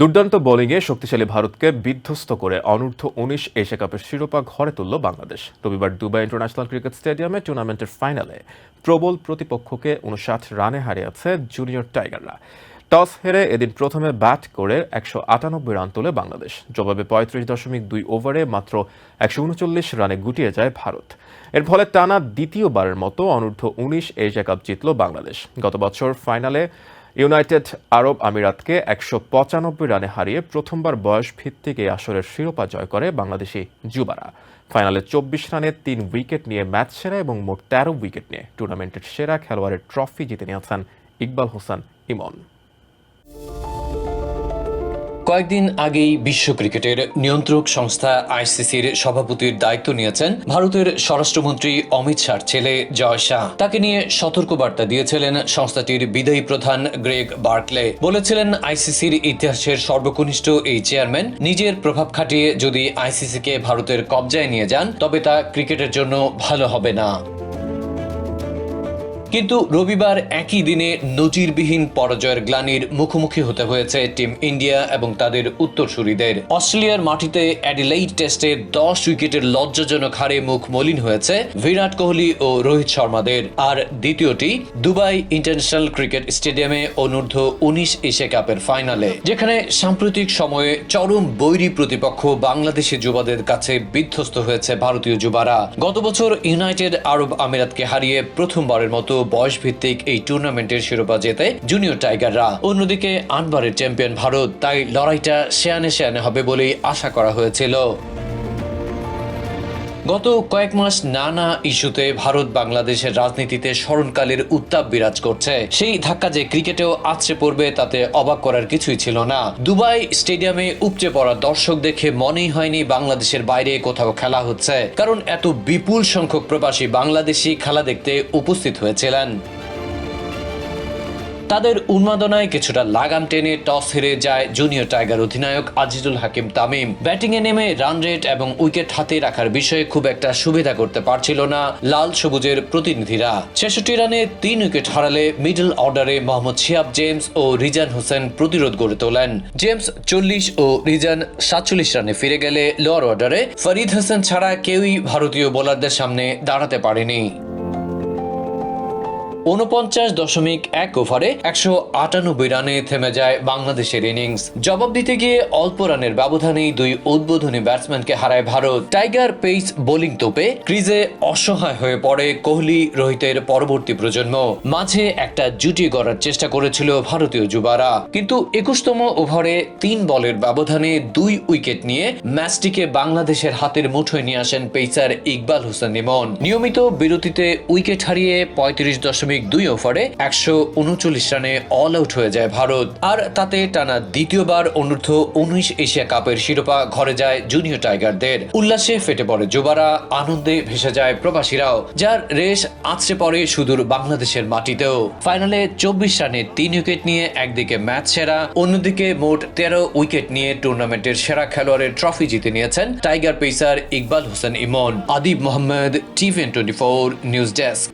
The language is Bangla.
দুর্দান্ত বোলিংয়ে শক্তিশালী ভারতকে বিধ্বস্ত করে অনূর্ধ্ব উনিশ এশিয়া কাপের শিরোপা ঘরে তুলল বাংলাদেশ। রবিবার দুবাই ইন্টারন্যাশনাল ক্রিকেট স্টেডিয়ামে টুর্নামেন্টের ফাইনালে প্রবল প্রতিপক্ষকে উনষাট রানে হারিয়েছে জুনিয়র টাইগাররা। টস হেরে এদিন প্রথমে ব্যাট করে একশো আটানব্বই রান তোলে বাংলাদেশ। জবাবে পঁয়ত্রিশ দশমিক দুই ওভারে মাত্র একশো উনচল্লিশ রানে গুটিয়ে যায় ভারত। এর ফলে টানা দ্বিতীয়বারের মতো অনূর্ধ্ব উনিশ এশিয়া কাপ জিতল বাংলাদেশ। গত বছর ফাইনালে ইউনাইটেড আরব আমিরাতকে একশো পঁচানব্বই রানে হারিয়ে প্রথমবার বয়স ভিত্তিক এই আসরের শিরোপা জয় করে বাংলাদেশি যুবারা। ফাইনালে চব্বিশ রানে তিন উইকেট নিয়ে ম্যাচ সেরা এবং মোট তেরো উইকেট নিয়ে টুর্নামেন্টের সেরা খেলোয়াড়ের ট্রফি জিতে নিয়েছেন ইকবাল হোসেন ইমন। কয়েকদিন আগেই বিশ্ব ক্রিকেটের নিয়ন্ত্রক সংস্থা আইসিসির সভাপতির দায়িত্ব নিয়েছেন ভারতের স্বরাষ্ট্রমন্ত্রী অমিত শাহর ছেলে জয় শাহ। তাকে নিয়ে সতর্কবার্তা দিয়েছিলেন সংস্থাটির বিদায়ী প্রধান গ্রেগ বার্কলে। বলেছিলেন আইসিসির ইতিহাসের সর্বকনিষ্ঠ এই চেয়ারম্যান নিজের প্রভাব খাটিয়ে যদি আইসিসিকে ভারতের কবজায় নিয়ে যান, তবে তা ক্রিকেটের জন্য ভালো হবে না। কিন্তু রবিবার একই দিনে নজিরবিহীন পরাজয়ের গ্লানির মুখোমুখি হতে হয়েছে টিম ইন্ডিয়া এবং তাদের উত্তরসূরিদের। অস্ট্রেলিয়ার মাটিতে অ্যাডিলাইড টেস্টে দশ উইকেটের লজ্জাজনক হারে মুখ মলিন হয়েছে বিরাট কোহলি ও রোহিত শর্মাদের। আর দ্বিতীয়টি, দুবাই ইন্টারন্যাশনাল ক্রিকেট স্টেডিয়ামে অনূর্ধ্ব উনিশ এশিয়া কাপের ফাইনালে, যেখানে সাম্প্রতিক সময়ে চরম বৈরী প্রতিপক্ষ বাংলাদেশি যুবাদের কাছে বিধ্বস্ত হয়েছে ভারতীয় যুবারা। গত বছর ইউনাইটেড আরব আমিরাতকে হারিয়ে প্রথমবারের মতো বয়স ভিত্তিক এই টুর্নামেন্টের শিরোপা জেতে জুনিয়র টাইগাররা অন্যদিকে আনবারের চ্যাম্পিয়ন ভারত, তাই লড়াইটা শেয়ানে শেয়ানে হবে বলেই আশা করা হয়েছিল। গত কয়েক মাস নানা ইস্যুতে ভারত বাংলাদেশের রাজনীতিতে স্মরণকালের উত্তাপ বিরাজ করছে। সেই ধাক্কা যে ক্রিকেটেও আছড়ে পড়বে, তাতে অবাক করার কিছুই ছিল না। দুবাই স্টেডিয়ামে উপচে পড়া দর্শক দেখে মনেই হয়নি বাংলাদেশের বাইরে কোথাও খেলা হচ্ছে। কারণ এত বিপুল সংখ্যক প্রবাসী বাংলাদেশি খেলা দেখতে উপস্থিত হয়েছিলেন। তাদের উন্মাদনায় কিছুটা লাগাম টেনে টস হেরে যায় জুনিয়র টাইগার অধিনায়ক আজিজুল হাকিম তামিম। ব্যাটিংয়ে নেমে রান রেট এবং উইকেট হাতে রাখার বিষয়ে খুব একটা সুবিধা করতে পারছিল না লাল সবুজের প্রতিনিধিরা। ছেষট্টি রানে তিন উইকেট হারালে মিডল অর্ডারে মোহাম্মদ শিয়াব জেমস ও রিজান হোসেন প্রতিরোধ গড়ে তোলেন। জেমস চল্লিশ ও রিজান সাতচল্লিশ রানে ফিরে গেলে লোয়ার অর্ডারে ফরিদ হোসেন ছাড়া কেউই ভারতীয় বোলারদের সামনে দাঁড়াতে পারেনি। উনপঞ্চাশ দশমিক এক ওভারে একশো আটানব্বই রানে থেমে যায় বাংলাদেশের ইনিংস। জবাব দিতে গিয়ে অল্প রানের ব্যবধানেই দুই উদ্বোধনী ব্যাটসম্যানকে হারায় ভারত। টাইগার পেস বোলিং তোপে ক্রিজে অসহায় হয়ে পড়ে কোহলি রোহিতের পরবর্তী প্রজন্ম। মাঝে একটা জুটি গড়ার চেষ্টা করেছিল ভারতীয় যুবারা। কিন্তু একুশতম ওভারে তিন বলের ব্যবধানে দুই উইকেট নিয়ে ম্যাচটিকে বাংলাদেশের হাতের মুঠোয় নিয়ে আসেন পেসার ইকবাল হোসেন ইমন। নিয়মিত বিরতিতে উইকেট হারিয়ে পঁয়ত্রিশ দশমিক দুই ওভারে একশো উনচল্লিশ রানে অল আউট হয়ে যায় ভারত। আর তাতে টানা দ্বিতীয়বার অনূর্ধ্ব উনিশ এশিয়া কাপের শিরোপা ঘরে যায় জুনিয়র টাইগারদের উল্লাসে ফেটে পড়ে যুবারা, আনন্দে ভেসে যায় প্রবাসীরাও, যার রেশ আছড়ে পড়ে সুদূর বাংলাদেশের মাটিতেও। ফাইনালে চব্বিশ রানে তিন উইকেট নিয়ে একদিকে ম্যাচ সেরা, অন্যদিকে মোট তেরো উইকেট নিয়ে টুর্নামেন্টের সেরা খেলোয়াড়ের ট্রফি জিতে নিয়েছেন tiger pacer Iqbal Hossain Emon. Adib Mohammad টিভেন twenty four news desk